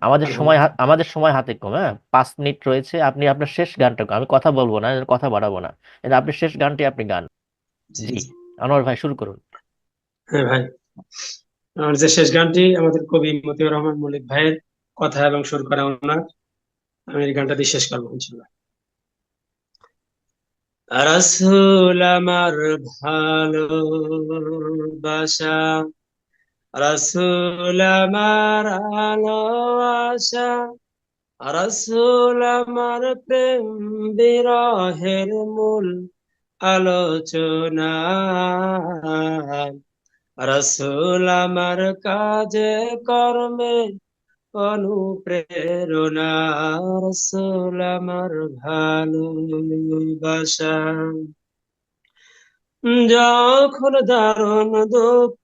আমাদের সময় আমাদের সময় হাতে কম হ্যাঁ? পাঁচ মিনিট রয়েছে আপনি আপনার শেষ গানটা আমি কথা বলব না কথা বাড়াবো না আপনি শেষ গানটি আপনি গান। জি আনোয়ার ভাই শুরু করুন। হ্যাঁ ভাই। আমার যে শেষ গানটি আমাদের কবি মতিউর রহমান মল্লিক ভাইয়ের কথা এবং সুর করা ওনার আমি এই গানটা দিয়ে শেষ করব ইনশাল্লাহ রাসূল আমার ভালোবাসা রাসূল আমার ভালোবাসা রাসূল আমার প্রেম বিরহের মূল আলোচনা রাসূল আমার কাজে কর্মে অনুপ্রেরণা রাসূল আমার ভালোবাসা যখন দারুণ দুঃখ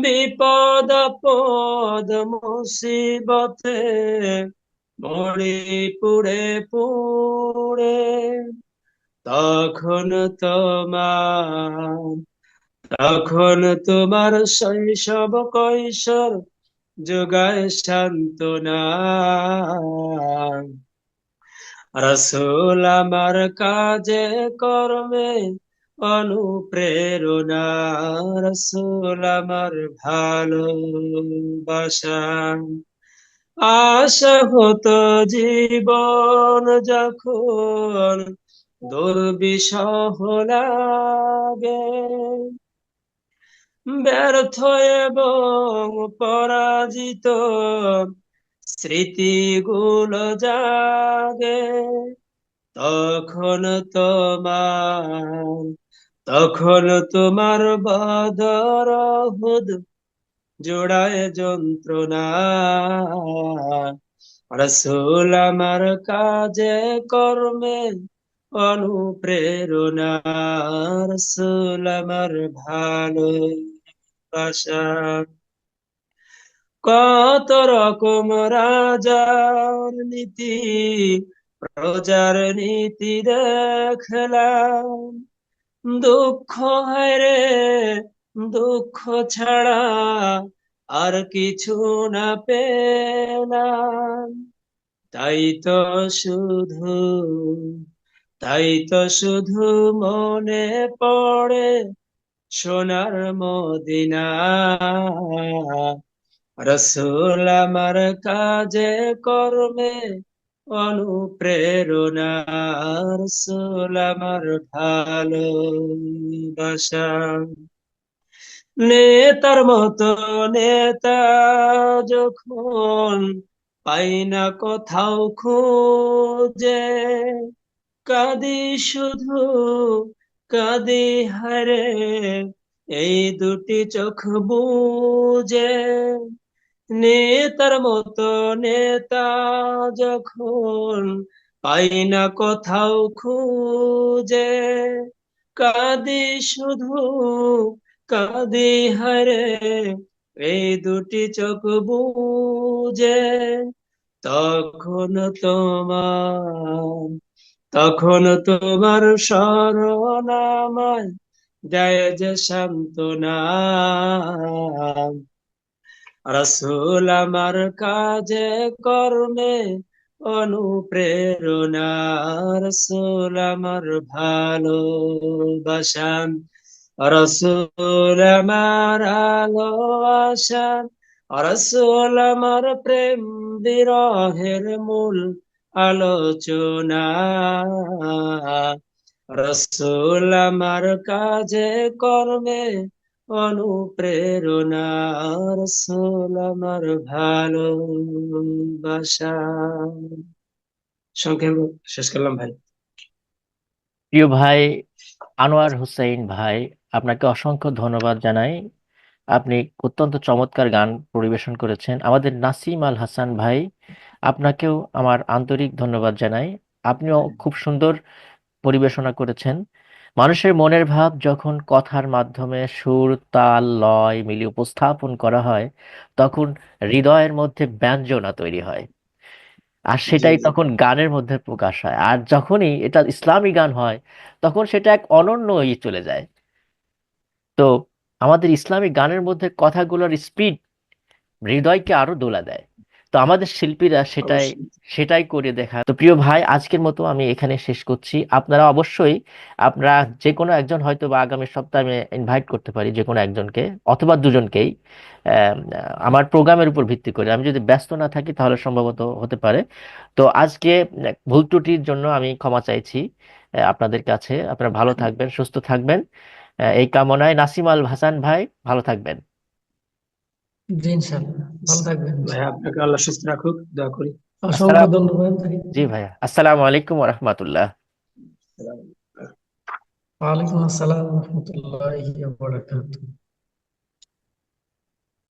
বিপদ পদ মুসিবতে মরি পুড়ে পুড়ে। তখন তোমার তখন তোমার শৈশব কৈশোর যোগায় সান্ত্বনা রসুল আমার কাজে কর্মে অনুপ্রেরণা, রসুল আমার ভালোবাসা। আশা হতো জীবন যখন দুর্বিষহ লাগে। ব্যর্থ এবং পরাজিত স্মৃতিগুলো জাগে। তখন তোমার তখন তোমার বদর হুদ জোড়ায় যন্ত্রণা। রসুল আমার কাজে, কর্মে অনুপ্রেরণা। রসুল আমার ভালোবাসা। কত রকম রাজার নীতি প্রজার নীতি দেখলাম। দুঃখ হায়রে দুঃখ ছাড়া আর কিছু না পেলাম। তাই তো শুধু, তাই তো শুধু মনে পড়ে সোনার মদিনা। রসুল আমার কাজে কর্মে অনুপ্রেরণা রসুল আমার নেতার মতো নেতা যখন পাই না কোথাও খুঁজে কাঁদি শুধু কাঁদি হারে, এই দুটি চোখ বুঝে। নেতার মতো নেতা যখন পাই না কোথাও খুঁজে, কাঁদি শুধু, কাঁদি হারে, এই দুটি চোখ বুঝে, তখন তোমার তখন তোমার স্মরণ আমায় দেয় যে সান্ত্বনা। রসুল আমার কাজে কর্মে অনুপ্রেরণা, রসুল আমার ভালোবাসা রসুল আমার আলোবাসা রসুল আমার প্রেম বিরহের মূল আলোচনা, রসুল আমার কাজে কর্মে অনুপ্রেরণা রসুল আমার ভালোবাসা। সংক্ষেপে শেষ করলাম ভাই। প্রিয় ভাই আনোয়ার হুসাইন ভাই আপনাকে অসংখ্য ধন্যবাদ জানাই। আপনি অত্যন্ত চমৎকার গান পরিবেশন করেছেন। আমাদের নাসিম আল হাসান ভাই আপনাকেও আমার আন্তরিক ধন্যবাদ জানাই। আপনিও খুব সুন্দর পরিবেশনা করেছেন। মানুষের মনের ভাব যখন কথার মাধ্যমে সুর তাল লয় মিলিয়ে উপস্থাপন করা হয় তখন হৃদয়ের মধ্যে ব্যঞ্জনা তৈরি হয়। আর সেটাই তখন গানের মধ্যে প্রকাশ হয়। আর যখনই এটা ইসলামী গান হয় তখন সেটা এক অনন্য চলে যায়। তো আমাদের ইসলামী গানের মধ্যে কথাগুলোর স্পিড হৃদয়কে আরও দোলা দেয়। তো আমাদের শিল্পীরা সেটাই সেটাই করে দেখা। তো প্রিয় ভাই আজকের মতো আমি এখানে শেষ করছি। আপনারা অবশ্যই আপনারা যে কোনো একজন হয়তো বা আগামী সপ্তাহে আমি ইনভাইট করতে পারি যে কোনো একজনকে অথবা দুজনকেই আমার প্রোগ্রামের উপর ভিত্তি করে। আমি যদি ব্যস্ত না থাকি তাহলে সম্ভবত হতে পারে। তো আজকে ভুল ত্রুটির জন্য আমি ক্ষমা চাইছি আপনাদের কাছে। আপনারা ভালো থাকবেন সুস্থ থাকবেন। এই কামনায় নাসিম আল হাসান ভাই ভালো থাকবেন। জি ইনশাল্লাহ ভালো থাকবেন ভাইয়া আপনাকে আল্লাহ সুস্থ রাখুক দোয়া করি। অসংখ্য আসসালাম ধন্যবাদ জি ভাইয়া আসসালামু আলাইকুম রহমতুল্লাহ ওয়ালাইকুম আসসালাম রহমতুল্লাহি ওয়া বারাকাতুহু।